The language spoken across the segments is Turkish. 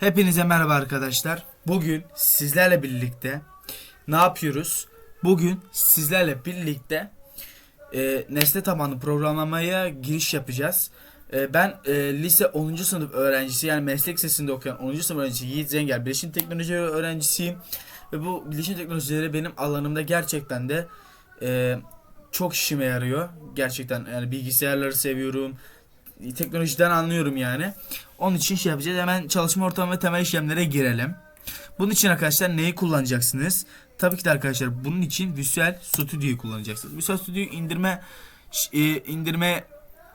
Hepinize merhaba arkadaşlar. Bugün sizlerle birlikte ne yapıyoruz? Bugün sizlerle birlikte e, nesne tabanlı programlamaya giriş yapacağız. E, ben e, lise 10. sınıf öğrencisi yani meslek sesinde okuyan 10. sınıf öğrencisi Yiğit Zenger bilişim teknolojileri öğrencisiyim. Ve bu bilişim teknolojileri benim alanımda gerçekten de e, çok işime yarıyor. Gerçekten yani bilgisayarları seviyorum. Teknolojiden anlıyorum yani. Onun için şey yapacağız. Hemen çalışma ortamı ve temel işlemlere girelim. Bunun için arkadaşlar neyi kullanacaksınız? Tabii ki de arkadaşlar bunun için Visual Studio'yu kullanacaksınız. Visual Studio'yu indirme e, indirme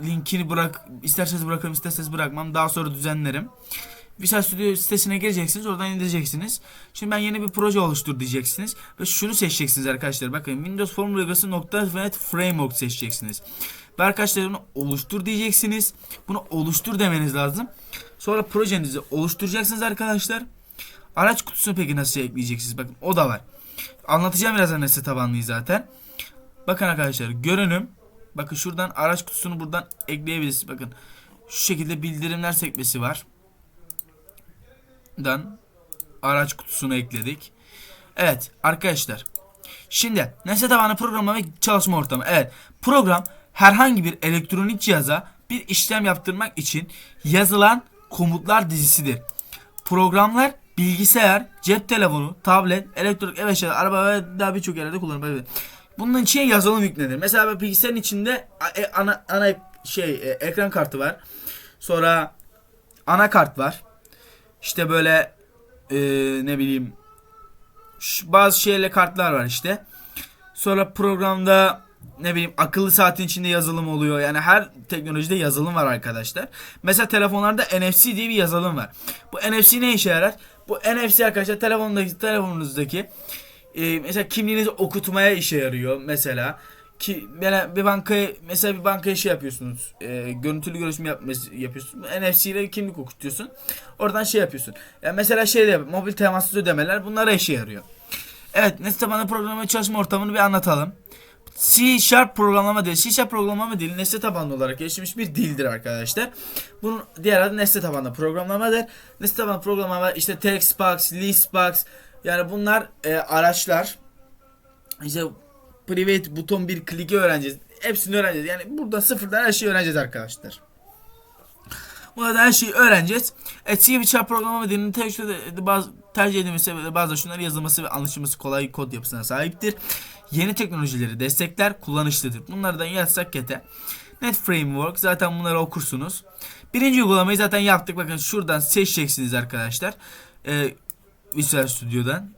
linkini bırak isterseniz bırakırım isterseniz bırakmam. Daha sonra düzenlerim. Visual Studio sitesine gireceksiniz. Oradan indireceksiniz. Şimdi ben yeni bir proje oluştur diyeceksiniz. Ve şunu seçeceksiniz arkadaşlar. Bakın Windows Form Uygulaması nokta .NET Framework seçeceksiniz. Ve arkadaşlar bunu oluştur diyeceksiniz. Bunu oluştur demeniz lazım. Sonra projenizi oluşturacaksınız arkadaşlar. Araç kutusunu peki nasıl ekleyeceksiniz? Bakın o da var. Anlatacağım birazdan nesne tabanlıyı zaten. Bakın arkadaşlar görünüm. Bakın şuradan araç kutusunu buradan ekleyebilirsiniz. Bakın şu şekilde bildirimler sekmesi var. Dan araç kutusunu ekledik. Evet arkadaşlar. Şimdi nesne tabanlı programlama ve çalışma ortamı. Evet program herhangi bir elektronik cihaza bir işlem yaptırmak için yazılan komutlar dizisidir. Programlar bilgisayar, cep telefonu, tablet, elektronik ev eşyaları, araba ve daha birçok yerde kullanılabilir. Bunun içine yazılım yüklenir. Mesela bilgisayarın içinde e, ana, ana şey e, ekran kartı var. Sonra anakart var. İşte böyle e, ne bileyim bazı şeyle kartlar var işte. Sonra programda ne bileyim akıllı saatin içinde yazılım oluyor. Yani her teknolojide yazılım var arkadaşlar. Mesela telefonlarda NFC diye bir yazılım var. Bu NFC ne işe yarar? Bu NFC arkadaşlar telefondaki telefonunuzdaki e, mesela kimliğinizi okutmaya işe yarıyor mesela. Ki yani bir bankaya mesela bir bankaya şey yapıyorsunuz. E, görüntülü görüşme yapması yapıyorsun. NFC ile kimlik okutuyorsun. Oradan şey yapıyorsun. Yani mesela şey de mobil temassız ödemeler bunlara işe yarıyor. Evet, nesne tabanlı programlama çalışma ortamını bir anlatalım. C Sharp programlama dili. C Sharp programlama dili nesne tabanlı olarak geliştirilmiş bir dildir arkadaşlar. Bunun diğer adı nesne tabanlı programlamadır. Nesne tabanlı programlama işte textbox, listbox yani bunlar e, araçlar. İşte private buton bir kliki öğreneceğiz. Hepsini öğreneceğiz. Yani burada sıfırdan her şeyi öğreneceğiz arkadaşlar. Burada her şeyi öğreneceğiz. E, C Sharp programlama dilinin tercih, bazı, tercih edilmesi bazı şunları yazılması ve anlaşılması kolay kod yapısına sahiptir. Yeni teknolojileri destekler, kullanışlıdır. Bunlardan yazsak yeter. Net Framework zaten bunları okursunuz. Birinci uygulamayı zaten yaptık. Bakın şuradan seçeceksiniz arkadaşlar. Ee, Visual Studio'dan.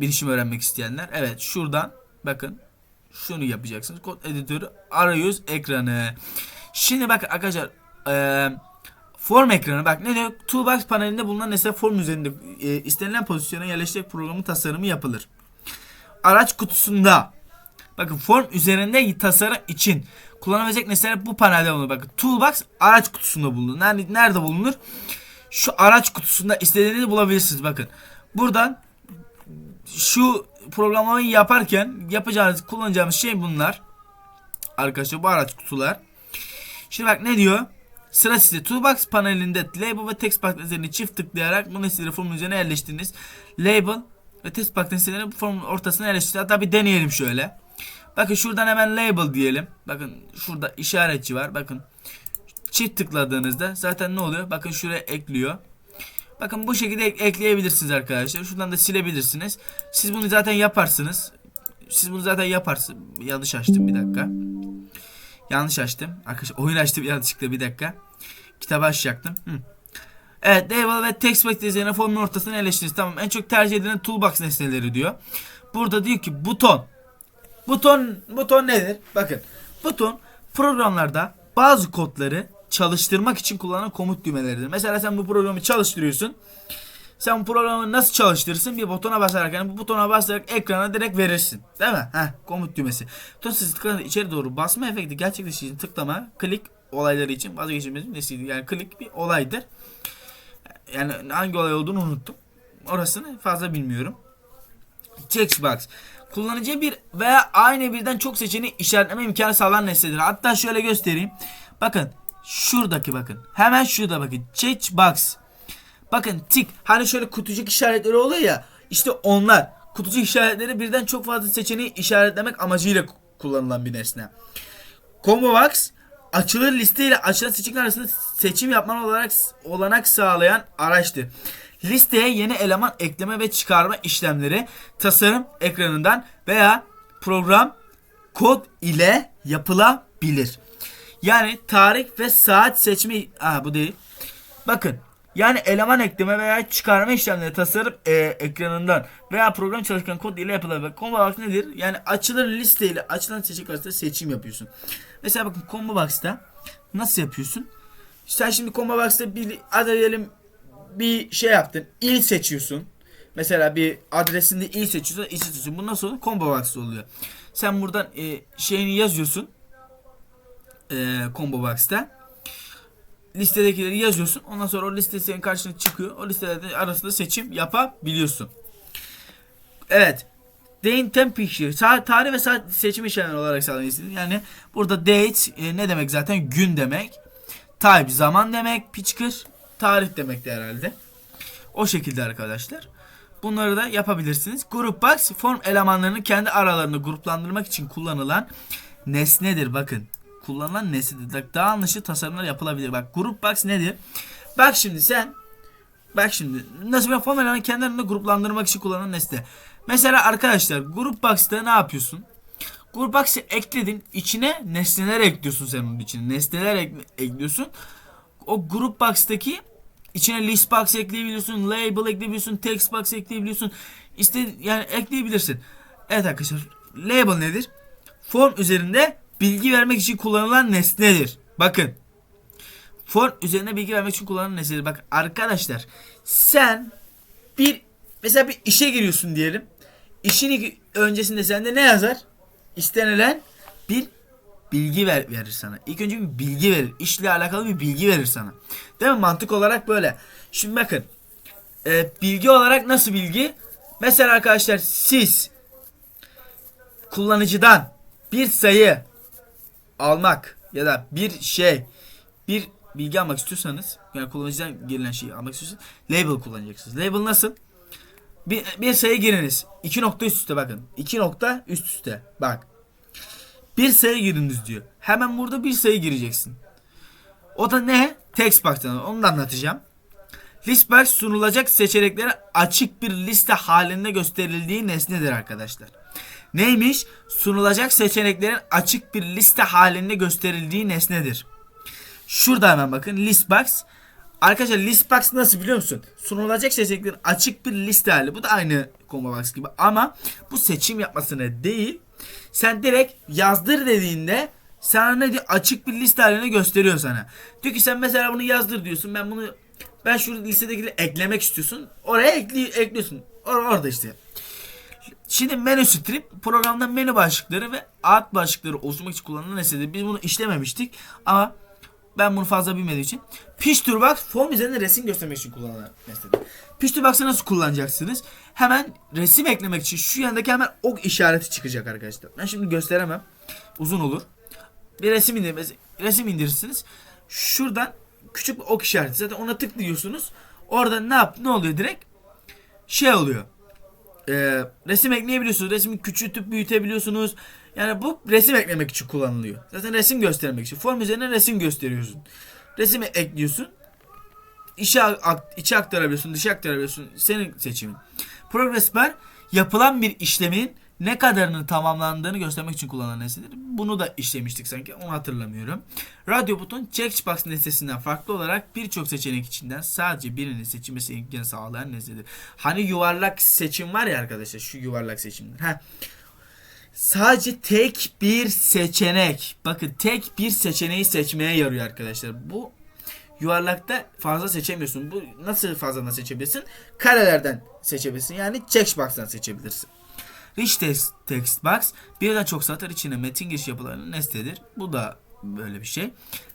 Bilişim öğrenmek isteyenler. Evet şuradan bakın şunu yapacaksınız. Kod editörü arayüz ekranı. Şimdi bakın arkadaşlar eee Form ekranı bak ne diyor? Toolbox panelinde bulunan nesne form üzerinde e, istenilen pozisyona yerleştirerek programın tasarımı yapılır. Araç kutusunda bakın form üzerinde tasarım için kullanabilecek nesneler bu panelde bulunur. Bakın Toolbox araç kutusunda bulunur. Nerede, nerede bulunur? Şu araç kutusunda istediğinizi bulabilirsiniz. Bakın buradan şu programlamayı yaparken yapacağınız kullanacağımız şey bunlar. Arkadaşlar bu araç kutular. Şimdi bak ne diyor? Sıra size Toolbox panelinde Label ve Text box üzerine çift tıklayarak bu nesneleri formun üzerine yerleştiriniz. Label ve Text box nesneleri bu formun ortasına yerleştirin. Hatta bir deneyelim şöyle. Bakın şuradan hemen Label diyelim. Bakın şurada işaretçi var. Bakın çift tıkladığınızda zaten ne oluyor? Bakın şuraya ekliyor. Bakın bu şekilde ek- ekleyebilirsiniz arkadaşlar. Şuradan da silebilirsiniz. Siz bunu zaten yaparsınız. Siz bunu zaten yaparsınız. Yanlış açtım bir dakika. Yanlış açtım. Arkadaşlar oyun açtım yanlışlıkla bir dakika. Kitabı açacaktım. Hı. Evet label ve text box üzerine formun ortasına yerleştiriniz. Tamam en çok tercih edilen toolbox nesneleri diyor. Burada diyor ki buton. Buton buton nedir? Bakın. Buton programlarda bazı kodları çalıştırmak için kullanılan komut düğmeleridir. Mesela sen bu programı çalıştırıyorsun. Sen bu programı nasıl çalıştırırsın? Bir butona basarak yani bu butona basarak ekrana direkt verirsin. Değil mi? Heh, komut düğmesi. Buton sesi tıklanınca içeri doğru basma efekti gerçekleştiği için tıklama, klik olayları için vazgeçilmez nesiydi. Yani klik bir olaydır. Yani hangi olay olduğunu unuttum. Orasını fazla bilmiyorum. Checkbox. Kullanıcı bir veya aynı birden çok seçeneği işaretleme imkanı sağlayan nesnedir. Hatta şöyle göstereyim. Bakın şuradaki bakın. Hemen şurada bakın. Checkbox. Bakın tik hani şöyle kutucuk işaretleri oluyor ya işte onlar kutucuk işaretleri birden çok fazla seçeneği işaretlemek amacıyla ku- kullanılan bir nesne. Combo box açılır liste ile açılan seçenekler arasında seçim yapman olarak olanak sağlayan araçtır. Listeye yeni eleman ekleme ve çıkarma işlemleri tasarım ekranından veya program kod ile yapılabilir. Yani tarih ve saat seçimi Aa, bu değil. Bakın yani eleman ekleme veya çıkarma işlemleri tasarım e, ekranından veya program çalışkan kod ile yapılabilir. Combo box nedir? Yani açılır liste ile açılan seçenek arasında seçim yapıyorsun. Mesela bakın combo box'ta nasıl yapıyorsun? Sen şimdi combo box'ta bir diyelim bir şey yaptın. il seçiyorsun. Mesela bir adresinde il seçiyorsun, il seçiyorsun. Bu nasıl oluyor? Combo box'ta oluyor. Sen buradan e, şeyini yazıyorsun. E, combo box'ta listedekileri yazıyorsun. Ondan sonra o liste senin karşına çıkıyor. O listelerden arasında seçim yapabiliyorsun. Evet. Date temperature. Saat, tarih ve saat seçim işlemleri olarak sağlanıyor. Yani burada date e, ne demek zaten? Gün demek. Time zaman demek. Picture tarih demek de herhalde. O şekilde arkadaşlar. Bunları da yapabilirsiniz. Group box form elemanlarını kendi aralarında gruplandırmak için kullanılan nesnedir. Bakın kullanılan nesnedir. Daha anlaşılır tasarımlar yapılabilir. Bak group box nedir? Bak şimdi sen Bak şimdi nasıl bir form elemanı kendi arasında gruplandırmak için kullanılan nesne. Mesela arkadaşlar group box'ta ne yapıyorsun? Group box'ı ekledin. içine nesneler ekliyorsun sen onun içine. Nesneler ek- ekliyorsun. O group box'taki içine list box ekleyebiliyorsun, label ekleyebiliyorsun, text box ekleyebiliyorsun. İşte yani ekleyebilirsin. Evet arkadaşlar, label nedir? Form üzerinde bilgi vermek için kullanılan nesnedir. Bakın. Form üzerine bilgi vermek için kullanılan nesnedir. Bak arkadaşlar, sen bir mesela bir işe giriyorsun diyelim. İşin öncesinde sende ne yazar? İstenilen bir bilgi ver, verir sana. İlk önce bir bilgi verir. İşle alakalı bir bilgi verir sana. Değil mi? Mantık olarak böyle. Şimdi bakın. e, bilgi olarak nasıl bilgi? Mesela arkadaşlar siz kullanıcıdan bir sayı almak ya da bir şey bir bilgi almak istiyorsanız yani kullanıcıdan gelen şeyi almak istiyorsanız label kullanacaksınız. Label nasıl? Bir, bir sayı giriniz. İki nokta üst üste bakın. İki nokta üst üste. Bak. Bir sayı giriniz diyor. Hemen burada bir sayı gireceksin. O da ne? Text box'tan. Onu da anlatacağım. List box sunulacak seçeneklere açık bir liste halinde gösterildiği nesnedir arkadaşlar. Neymiş? Sunulacak seçeneklerin açık bir liste halinde gösterildiği nesnedir. Şurada hemen bakın list box. Arkadaşlar list box nasıl biliyor musun? Sunulacak seçeneklerin açık bir liste hali. Bu da aynı combo box gibi ama bu seçim yapmasını değil. Sen direkt yazdır dediğinde sana ne diyor? Açık bir liste halini gösteriyor sana. Diyor ki sen mesela bunu yazdır diyorsun. Ben bunu ben şu listedekileri eklemek istiyorsun. Oraya ekli, ekliyorsun. Or- orada işte. Şimdi menü strip programda menü başlıkları ve alt başlıkları oluşturmak için kullanılan nesnedir. Biz bunu işlememiştik ama ben bunu fazla bilmediğim için. Picture box form üzerinde resim göstermek için kullanılan nesnedir. Picture box'ı nasıl kullanacaksınız? Hemen resim eklemek için şu yandaki hemen ok işareti çıkacak arkadaşlar. Ben şimdi gösteremem. Uzun olur. Bir resim indir resim indirirsiniz. Şuradan küçük bir ok işareti. Zaten ona tıklıyorsunuz. Orada ne yap ne oluyor direkt? Şey oluyor. Ee, resim ekleyebiliyorsunuz. Resmi küçültüp büyütebiliyorsunuz. Yani bu resim eklemek için kullanılıyor. Zaten resim göstermek için. Form üzerine resim gösteriyorsun. Resimi ekliyorsun. İçe, içe aktarabiliyorsun, dışa aktarabiliyorsun. Senin seçimin. Progress bar yapılan bir işlemin ne kadarını tamamlandığını göstermek için kullanılan nesnedir. Bunu da işlemiştik sanki onu hatırlamıyorum. Radyo buton checkbox nesnesinden farklı olarak birçok seçenek içinden sadece birini seçilmesi imkanı sağlayan nesnedir. Hani yuvarlak seçim var ya arkadaşlar şu yuvarlak seçimler. Heh. Sadece tek bir seçenek. Bakın tek bir seçeneği seçmeye yarıyor arkadaşlar. Bu yuvarlakta fazla seçemiyorsun. Bu nasıl fazla seçebilirsin? Karelerden seçebilirsin. Yani checkbox'tan seçebilirsin. Rich text, text box birden çok satır içine metin giriş yapılarının nesnedir. Bu da böyle bir şey.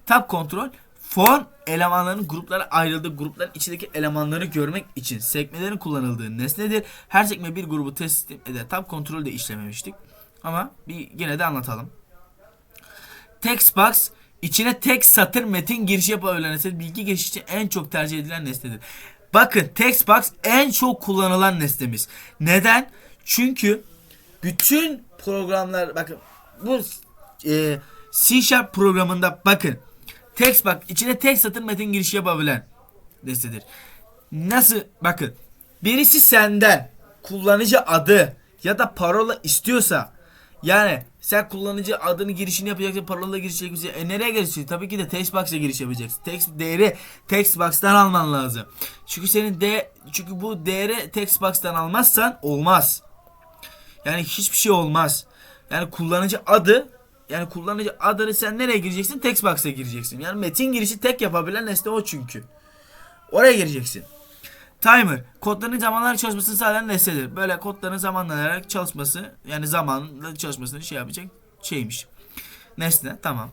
Tab kontrol form elemanlarının gruplara ayrıldığı grupların içindeki elemanları görmek için sekmelerin kullanıldığı nesnedir. Her sekme bir grubu test eder. Tab kontrolü de işlememiştik. Ama bir yine de anlatalım. Text box içine tek satır metin girişi yapabilen nesnedir. Bilgi girişi için en çok tercih edilen nesnedir. Bakın textbox en çok kullanılan nesnemiz. Neden? Çünkü bütün programlar bakın bu e, C Sharp programında bakın textbox içine tek satır metin girişi yapabilen nesnedir. Nasıl bakın birisi senden kullanıcı adı ya da parola istiyorsa yani sen kullanıcı adını girişini yapacaksın, parola giriş yapacaksın. E nereye girişi? Tabii ki de textbox'a giriş yapacaksın. Text değeri textbox'tan alman lazım. Çünkü senin de çünkü bu değeri textbox'tan almazsan olmaz. Yani hiçbir şey olmaz. Yani kullanıcı adı yani kullanıcı adını sen nereye gireceksin? Textbox'a gireceksin. Yani metin girişi tek yapabilen nesne o çünkü. Oraya gireceksin. Timer kodların zamanlar çalışmasını sağlayan nesnedir. Böyle kodların zamanlanarak çalışması yani zamanla çalışmasını şey yapacak şeymiş. Nesne tamam.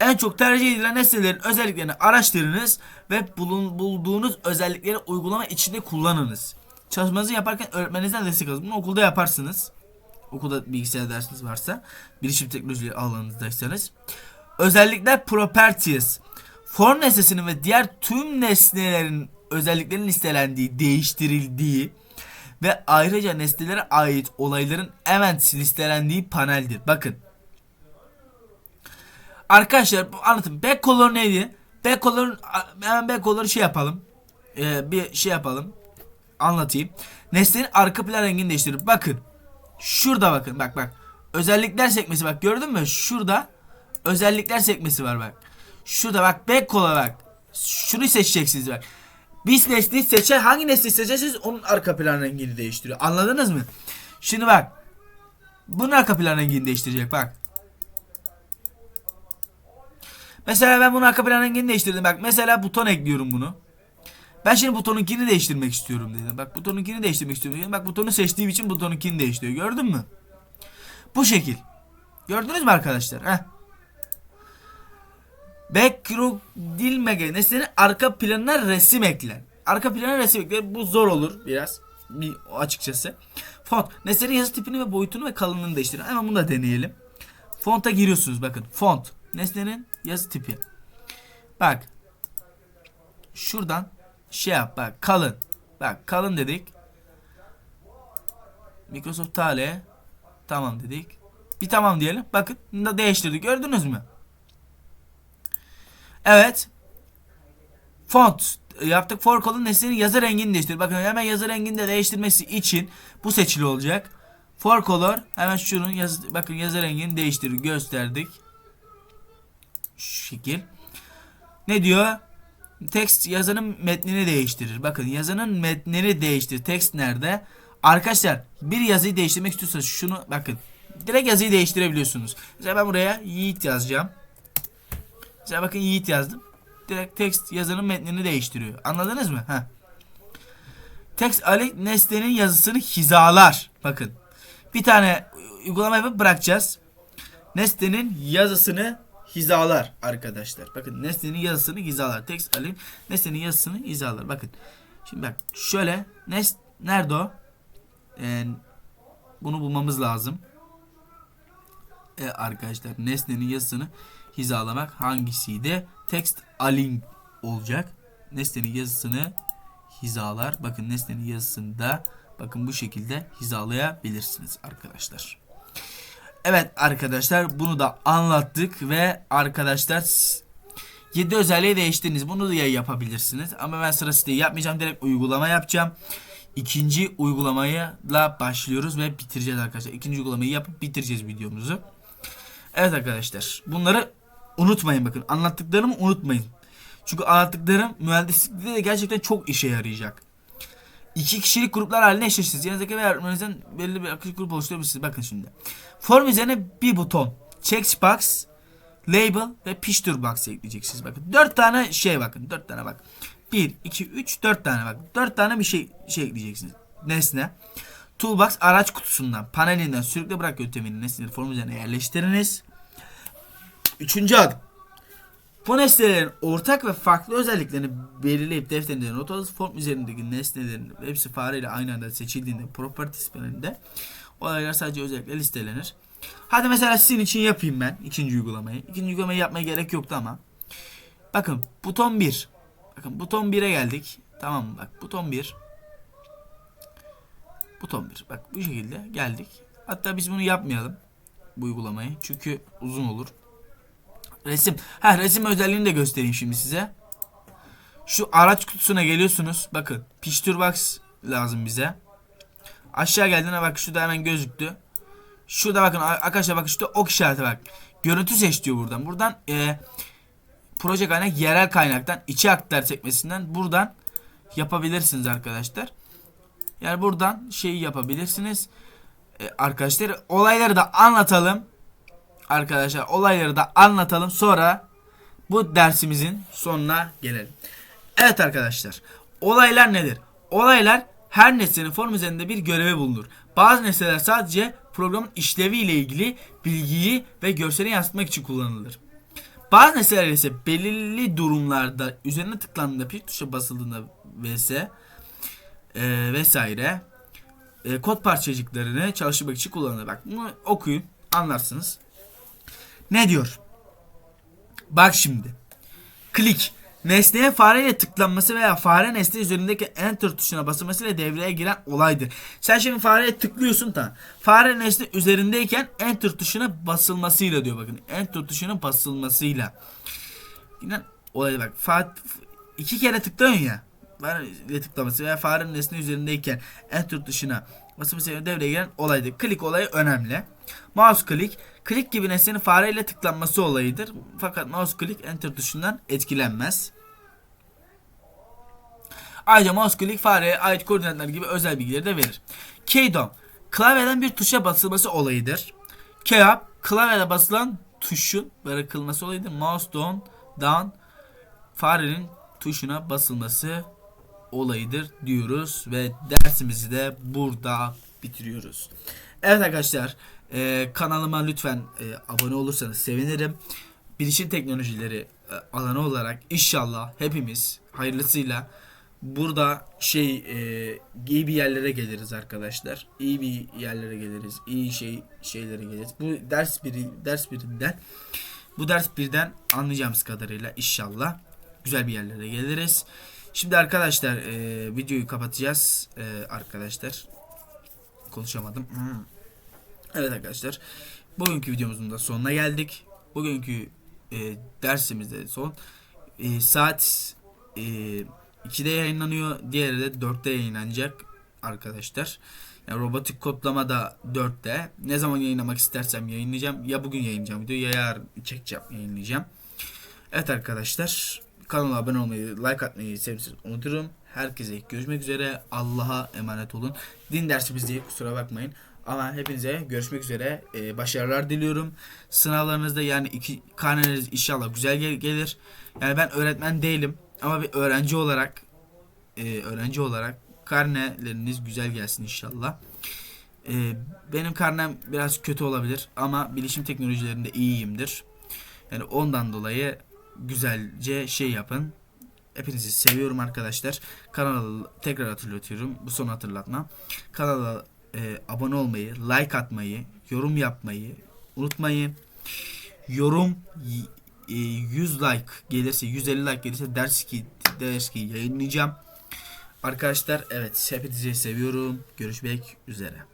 En çok tercih edilen nesnelerin özelliklerini araştırınız ve bulun, bulduğunuz özellikleri uygulama içinde kullanınız. Çalışmanızı yaparken öğretmeninizden destek alın. Bunu okulda yaparsınız. Okulda bilgisayar dersiniz varsa. Bilişim teknolojileri alanınızdaysanız. Özellikler properties. Form nesnesinin ve diğer tüm nesnelerin özelliklerinin listelendiği, değiştirildiği ve ayrıca nesnelere ait olayların events listelendiği paneldir. Bakın. Arkadaşlar bu anlatım. Backcolor neydi? Backcolor hemen backcolor şey yapalım. Ee, bir şey yapalım. Anlatayım. Nesnenin arka plan rengini değiştirir. Bakın. Şurada bakın. Bak bak. Özellikler sekmesi bak gördün mü? Şurada özellikler sekmesi var bak. Şurada bak backcolor bak. Şunu seçeceksiniz bak. Biz nesneyi seçer hangi nesneyi seçerseniz onun arka plan rengini değiştiriyor. Anladınız mı? Şimdi bak. Bunun arka plan rengini değiştirecek bak. Mesela ben bunun arka plan rengini değiştirdim. Bak mesela buton ekliyorum bunu. Ben şimdi butonunkini değiştirmek istiyorum dedim. Bak butonunkini değiştirmek istiyorum dedim. Bak butonu seçtiğim için butonunkini değiştiriyor. Gördün mü? Bu şekil. Gördünüz mü arkadaşlar? Heh. Background dilmege nesnenin arka planına resim eklen. Arka plana resim eklen. Bu zor olur biraz. Bir, açıkçası. Font. Nesnenin yazı tipini ve boyutunu ve kalınlığını değiştirin. Hemen bunu da deneyelim. Fonta giriyorsunuz bakın. Font. Nesnenin yazı tipi. Bak. Şuradan şey yap bak kalın. Bak kalın dedik. Microsoft Tale. Tamam dedik. Bir tamam diyelim. Bakın da değiştirdik. Gördünüz mü? Evet. Font yaptık. For column nesnenin yazı rengini değiştir. Bakın hemen yazı rengini de değiştirmesi için bu seçili olacak. For color hemen şunun yazı bakın yazı rengini değiştir gösterdik. Şu şekil. Ne diyor? Text yazının metnini değiştirir. Bakın yazının metnini değiştir. Text nerede? Arkadaşlar bir yazıyı değiştirmek istiyorsanız şunu bakın. Direkt yazıyı değiştirebiliyorsunuz. Mesela ben buraya Yiğit yazacağım. Mesela bakın Yiğit yazdım. Direkt text yazının metnini değiştiriyor. Anladınız mı? Heh. Text Ali nesnenin yazısını hizalar. Bakın. Bir tane uygulama yapıp bırakacağız. Nesnenin yazısını hizalar arkadaşlar. Bakın nesnenin yazısını hizalar. Text Ali nesnenin yazısını hizalar. Bakın. Şimdi bak şöyle nes nerede o? Ee, bunu bulmamız lazım. E, arkadaşlar nesnenin yazısını hizalamak hangisiydi? Text align olacak. Nesnenin yazısını hizalar. Bakın nesnenin yazısında bakın bu şekilde hizalayabilirsiniz arkadaşlar. Evet arkadaşlar bunu da anlattık ve arkadaşlar 7 özelliği değiştirdiniz. Bunu da yapabilirsiniz. Ama ben sırası yapmayacağım. Direkt uygulama yapacağım. İkinci uygulamayla başlıyoruz ve bitireceğiz arkadaşlar. İkinci uygulamayı yapıp bitireceğiz videomuzu. Evet arkadaşlar. Bunları unutmayın bakın. Anlattıklarımı unutmayın. Çünkü anlattıklarım mühendislikte de gerçekten çok işe yarayacak. İki kişilik gruplar haline eşleştiniz. Yanınızdaki ve öğretmeninizden belirli bir akış grup oluşturabilirsiniz. Bakın şimdi. Form üzerine bir buton. Checkbox, label ve picture box ekleyeceksiniz. Bakın dört tane şey bakın. Dört tane bak. Bir, iki, üç, dört tane bak. Dört tane bir şey şey ekleyeceksiniz. Nesne. Toolbox araç kutusundan, panelinden sürükle bırak yöntemini nesneleri form üzerine yerleştiriniz. Üçüncü adım. Bu nesnelerin ortak ve farklı özelliklerini belirleyip defterinde not alırız. Form üzerindeki nesnelerin hepsi fareyle aynı anda seçildiğinde properties panelinde olaylar sadece özellikle listelenir. Hadi mesela sizin için yapayım ben ikinci uygulamayı. İkinci uygulamayı yapmaya gerek yoktu ama. Bakın buton 1. Bakın buton 1'e geldik. Tamam? Bak buton 1. Buton 1. Bak bu şekilde geldik. Hatta biz bunu yapmayalım. Bu uygulamayı. Çünkü uzun olur. Resim. Ha resim özelliğini de göstereyim şimdi size. Şu araç kutusuna geliyorsunuz. Bakın. Picture box lazım bize. Aşağı geldiğine bak şurada hemen gözüktü. Şurada bakın arkadaşlar bakın şurada ok işareti bak. Görüntü seç diyor buradan. Buradan e, proje kaynak yerel kaynaktan içi aktar sekmesinden buradan yapabilirsiniz arkadaşlar. Yani buradan şeyi yapabilirsiniz. E, arkadaşlar olayları da anlatalım. Arkadaşlar olayları da anlatalım. Sonra bu dersimizin sonuna gelelim. Evet arkadaşlar. Olaylar nedir? Olaylar her nesnenin form üzerinde bir görevi bulunur. Bazı nesneler sadece programın işlevi ile ilgili bilgiyi ve görseli yansıtmak için kullanılır. Bazı nesneler ise belirli durumlarda üzerine tıklandığında bir tuşa basıldığında vs e, vesaire e, kod parçacıklarını çalıştırmak için kullanılır. Bak bunu okuyun anlarsınız. Ne diyor? Bak şimdi. Klik. Nesneye fareyle tıklanması veya fare nesne üzerindeki enter tuşuna basılmasıyla devreye giren olaydır. Sen şimdi fareye tıklıyorsun da fare nesne üzerindeyken enter tuşuna basılmasıyla diyor bakın. Enter tuşuna basılmasıyla. Yine olay bak. Fa iki kere tıklıyorsun ya. Fareyle tıklaması veya fare nesne üzerindeyken enter tuşuna basılmasıyla devreye giren olaydır. Klik olayı önemli. Mouse klik Klik gibi nesnenin fareyle tıklanması olayıdır. Fakat mouse click enter tuşundan etkilenmez. Ayrıca mouse click fareye ait koordinatlar gibi özel bilgileri de verir. Keydom klavyeden bir tuşa basılması olayıdır. Keyup klavyede basılan tuşun bırakılması olayıdır. Mouse down, down farenin tuşuna basılması olayıdır diyoruz ve dersimizi de burada bitiriyoruz. Evet arkadaşlar ee, kanalıma lütfen e, abone olursanız sevinirim. Bilişim teknolojileri e, alanı olarak inşallah hepimiz hayırlısıyla burada şey e, iyi bir yerlere geliriz arkadaşlar. İyi bir yerlere geliriz. İyi şey şeylere geliriz. Bu ders biri ders birinden bu ders birden anlayacağımız kadarıyla inşallah güzel bir yerlere geliriz. Şimdi arkadaşlar e, videoyu kapatacağız e, arkadaşlar. Konuşamadım. Hmm. Evet arkadaşlar. Bugünkü videomuzun da sonuna geldik. Bugünkü e, dersimizde son. E, saat e, 2'de yayınlanıyor. Diğeri de 4'te yayınlanacak arkadaşlar. Yani robotik kodlama da 4'te. Ne zaman yayınlamak istersem yayınlayacağım. Ya bugün yayınlayacağım videoyu ya yarın çekeceğim yayınlayacağım. Evet arkadaşlar. Kanala abone olmayı, like atmayı sevdiyseniz unuturum. Herkese görüşmek üzere. Allah'a emanet olun. Din dersimiz diye kusura bakmayın. Ama hepinize görüşmek üzere. Ee, başarılar diliyorum. Sınavlarınızda yani iki karneniz inşallah güzel gel- gelir. Yani ben öğretmen değilim ama bir öğrenci olarak e, öğrenci olarak karneleriniz güzel gelsin inşallah. E, benim karnem biraz kötü olabilir ama bilişim teknolojilerinde iyiyimdir. Yani ondan dolayı güzelce şey yapın. Hepinizi seviyorum arkadaşlar. Kanalı tekrar hatırlatıyorum. Bu son hatırlatma. Kanala e, abone olmayı, like atmayı, yorum yapmayı unutmayın. Yorum e, 100 like gelirse, 150 like gelirse ders ki ders ki yayınlayacağım. Arkadaşlar evet hepinizi seviyorum. Görüşmek üzere.